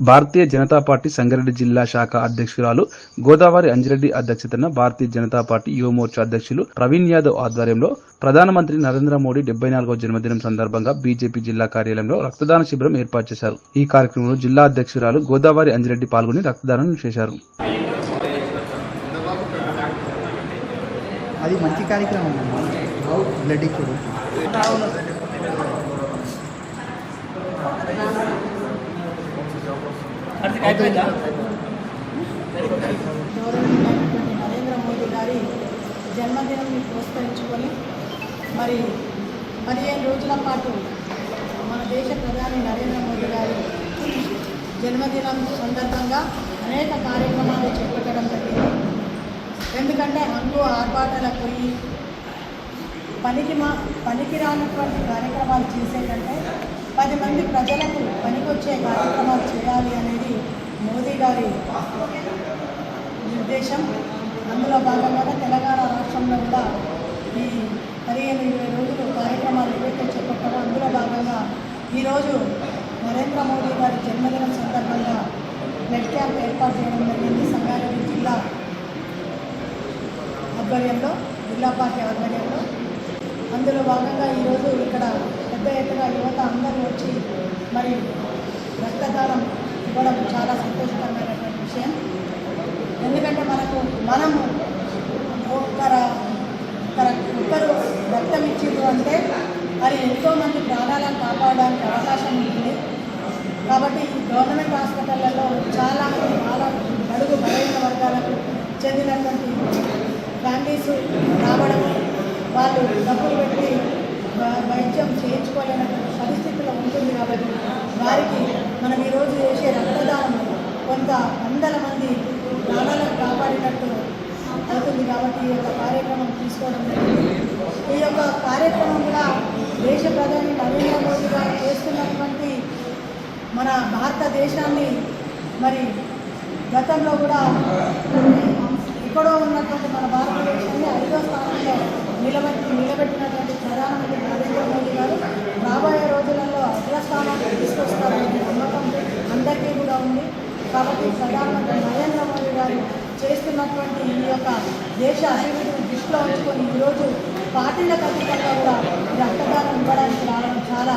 Bharatiya Janata party Sangareddy జిల్లా శాఖ అధ్యక్షురాలు గోదావరి అంజిరెడ్డి అధ్యక్షతన భారతీయ జనతా పార్టీ యువమోర్చా అధ్యక్షులు ప్రవీణ్ యాదవ్ ఆధ్వర్యంలో ప్రధానమంత్రి నరేంద్ర మోడీ డెబ్బై నాలుగో జన్మదినం సందర్భంగా బీజేపీ జిల్లా కార్యాలయంలో రక్తదాన శిబిరం ఏర్పాటు చేశారు. ఈ కార్యక్రమంలో జిల్లా అధ్యక్షురాలు గోదావరి అంజిరెడ్డి పాల్గొని రక్తదానం చేశారు. అది మంచి కార్యక్రమం బ్లడ్ ఇప్పుడు గౌరవనీయులైనటువంటి నరేంద్ర మోదీ గారి జన్మదినాన్ని ప్రోత్సహించుకొని మరి పదిహేను రోజుల పాటు మన దేశ ప్రధాని నరేంద్ర మోదీ గారి జన్మదినం సందర్భంగా అనేక కార్యక్రమాలు చేపట్టడం జరిగింది ఎందుకంటే హంగు ఆర్భాటాల పోయి పనికి మా పనికి రానటువంటి కార్యక్రమాలు చేసేటంటే పది మంది ప్రజలకు పనికొచ్చే కార్యక్రమాలు చేయాలి అనేది మోదీ గారి నిర్దేశం. అందులో భాగంగా తెలంగాణ రాష్ట్రంలో కూడా ఈ పదిహేను ఇరవై రోజులు కార్యక్రమాలు ఏవైతే చేపట్టారో అందులో భాగంగా ఈరోజు నరేంద్ర మోదీ గారి జన్మదినం సందర్భంగా బ్లడ్ క్యాంప్ ఏర్పాటు చేయడం జరిగింది. సంగారెడ్డి జిల్లా ఆధ్వర్యంలో జిల్లా పార్టీ ఆధ్వర్యంలో. అందులో భాగంగా ఈరోజు ఇక్కడ పెద్ద ఎత్తున యువత అందరూ వచ్చి మరి రక్తదానం ఇవ్వడం చాలా సంతోషకరమైనటువంటి విషయం. ఎందుకంటే మనకు మనము ఒక్కర ఒకర ఒక్కరు రక్తం ఇచ్చిండ్రు అంటే మరి ఎంతోమంది ప్రాణాలను కాపాడడానికి అవకాశం ఉంటుంది. కాబట్టి గవర్నమెంట్ హాస్పిటళ్ళలో చాలామంది చాలా అడుగు బలైన వర్గాలకు చెందినటువంటి ఫ్యామిలీస్ రావడం వాళ్ళు డబ్బులు పెట్టి వైద్యం చేయించుకోలేనటువంటి పరిస్థితిలో ఉంటుంది కాబట్టి వారికి మనం ఈరోజు చేసే రక్తదానం కొంత వందల మంది ప్రాణాలను కాపాడినట్టు అవుతుంది కాబట్టి ఈ యొక్క కార్యక్రమం తీసుకోవడం జరిగింది. ఈ యొక్క కార్యక్రమం కూడా దేశ ప్రధాని నరేంద్ర మోదీ గారు చేస్తున్నటువంటి మన భారతదేశాన్ని మరి గతంలో కూడా ఎక్కడో ఉన్నటువంటి మన భారతదేశాన్ని ఐదో కాబట్టి ప్రధానమంత్రి నరేంద్ర మోదీ గారు చేస్తున్నటువంటి ఈ యొక్క దేశ అభివృద్ధిని దృష్టిలో ఉంచుకొని ఈరోజు పార్టీలకు అతీతంగా కూడా ఈ రక్తదానం ఇవ్వడానికి రావడం చాలా